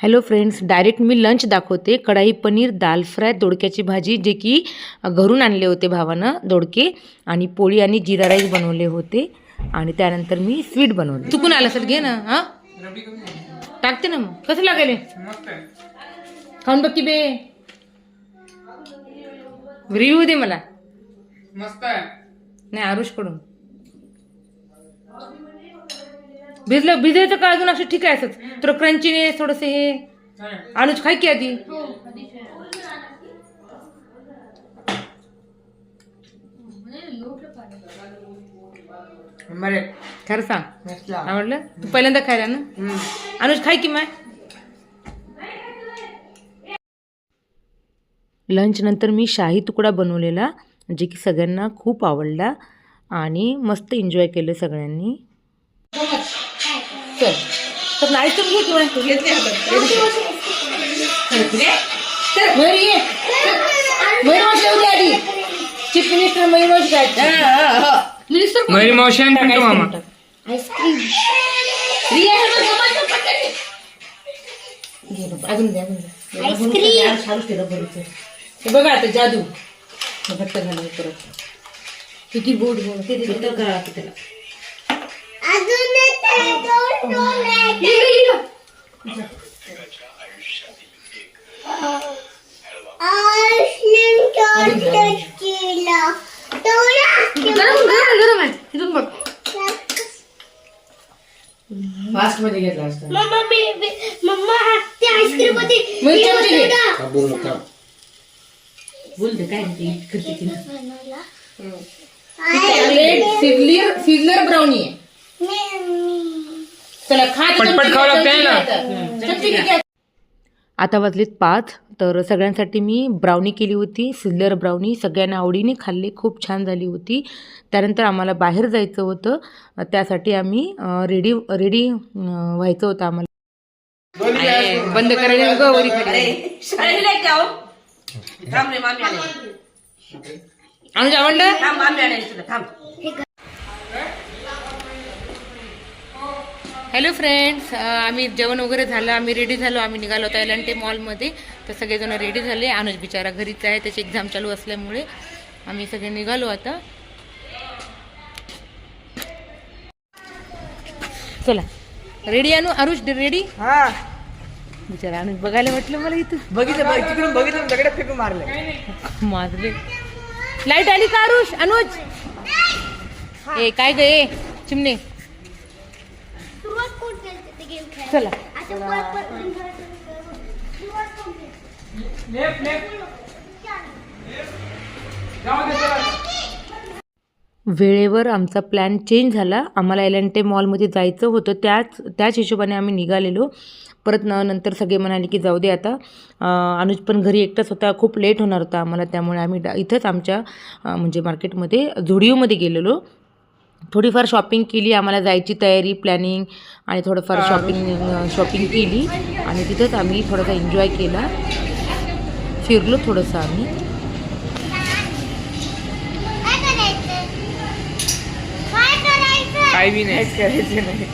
Hello friends direct मी lunch दाखवते. कढाई पनीर दाल fry दोडक्याची भाजी जे की घरून आणले होते भावानं दोडके आणि पोळी आणि जिरा राईस बनवले होते. आणि त्यानंतर मी स्वीट बनवले. चुकून आलं सर घे ना हां? टाकते ना मग. कसं लागेल? खाऊन बघ की बे. रिव्ह्यू दे मला. मस्त आहे. नाही आरुष भिजलं भिजायचं का अजून असं ठीक आहे तर क्रंचीने थोडस हे अनुज खाय की आधी? बरे खरं सांग. मस्त आवडलं? तू पहिल्यांदा खायला ना? अनुज खाय की माय. लंच नंतर मी शाही तुकडा बनवलेला जे की सगळ्यांना खूप आवडला आणि मस्त एन्जॉय केलं सगळ्यांनी. चल. तर नाही तर घे किंवा चल, मयूर ये. मयूर मावशी दे आधी. चीफ मिनिस्टर मयूर मावशी काय मिनिस्टर मयुरी मावशी आणि पिंटू मामा. घे बाबा, अजून द्या अजून द्या हे बघा आता जादू. घट्ट झालं हे परत? किती गोड गोड ते. तिथं करा की त्याला गरम आहे इथून बघ फास्टमध्ये घेतला असता मग चमचे घे बोल दे काय म्हणते करते ती सिझलर सिझलर ब्राउनी आहे. चला खा पटपट खावं लागतंय ना. आता वाजलेत पाच तर सगळ्यांसाठी मी ब्राउनी केली होती सिल्लर ब्राउनी सगळ्यांना आवडीने खाल्ली खूप छान झाली होती. त्यानंतर आम्हाला बाहेर जायचं होतं अ, त्यासाठी आम्ही रेडी रेडी व्हायचं होतं आम्हाला. आहे, बंद करायला. अनुज आवडलं? हॅलो फ्रेंड्स आम्ही जेवण वगैरे झालं आम्ही रेडी झालो आम्ही निघालो होतो एल टी मॉलमध्ये तर सगळेजण रेडी झाले. अनुज बिचारा घरीच आहे त्याची एक्झाम चालू असल्यामुळे आम्ही सगळे निघालो आता. चला. रेडी अनु अरुष रेडी हा. बिचारा अनुज बघायला वाटलं मला इथं. बघितलं बघ तिकडून बघितलं दगड फेकून मारले. माजले लाइट आली का अरुष अनुज? ए काय ग ए चिमणे? चला. वेळेवर आमचा प्लॅन चेंज झाला. आम्हाला एल एन टे मॉलमध्ये जायचं होतं. त्याच त्याच हिशोबाने आम्ही निघालेलो. परत न नंतर सगळे म्हणाले की जाऊ दे आता. अनुज पण घरी एकटाच होता. खूप लेट होणार होता आम्हाला. त्यामुळे आम्ही डा इथंच आमच्या म्हणजे मार्केटमध्ये झुडिओमध्ये गेलेलो. थोडीफार शॉपिंग केली आम्हाला जायची तयारी प्लॅनिंग आणि थोडंफार शॉपिंग शॉपिंग केली आणि तिथंच आम्ही थोडासा एन्जॉय केला फिरलो थोडंसं आम्ही काही नाही करायचं नाही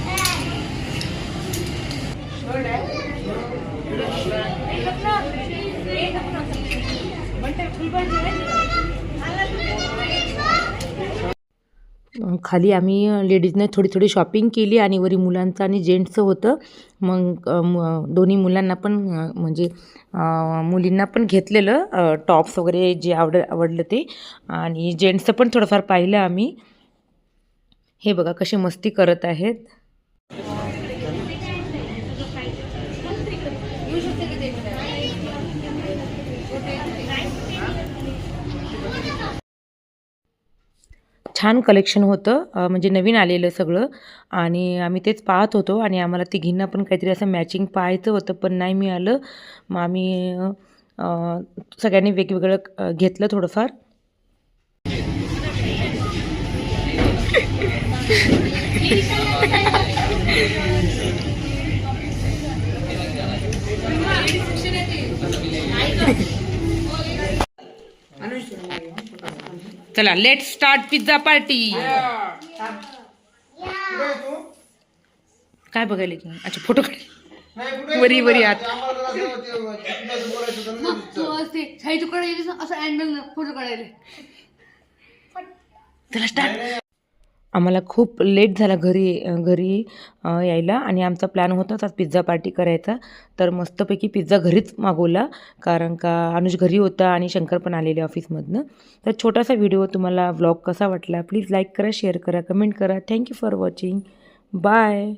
खाली आम्ही लेडीजने थोडी थोडी शॉपिंग केली आणि वरी मुलांचं आणि जेंट्सचं होतं. मग दोन्ही मुलांना पण म्हणजे मुलींना पण घेतलेलं टॉप्स वगैरे जे आवड आवडलं ते. आणि जेंट्सचं पण थोडंफार पाहिलं आम्ही. हे बघा कशी मस्ती करत आहेत. छान कलेक्शन होतं. म्हणजे नवीन आलेलं सगळं. आणि आम्ही तेच पाहत होतो आणि आम्हाला तिघींना पण काहीतरी असं मॅचिंग पाहायचं होतं पण नाही मिळालं. मग आम्ही सगळ्यांनी वेगवेगळं घेतलं थोडंफार. चला लेट स्टार्ट पिझ्झा पार्टी काय बघायला की अच्छा फोटो काढ. वरी वरी आत. असं अँगल फोटो काढायला. आम्हाला खूप लेट झाला घरी घरी यायला आणि आमचा प्लॅन होताच आज पिझ्झा पार्टी करायचा. तर मस्तपैकी पिझ्झा घरीच मागवला कारण का अनुज घरी होता आणि शंकर पण आलेले ऑफिसमधनं. तर छोटासा व्हिडिओ तुम्हाला व्लॉग कसा वाटला? प्लीज लाईक करा शेअर करा कमेंट करा. Thank you for watching. Bye.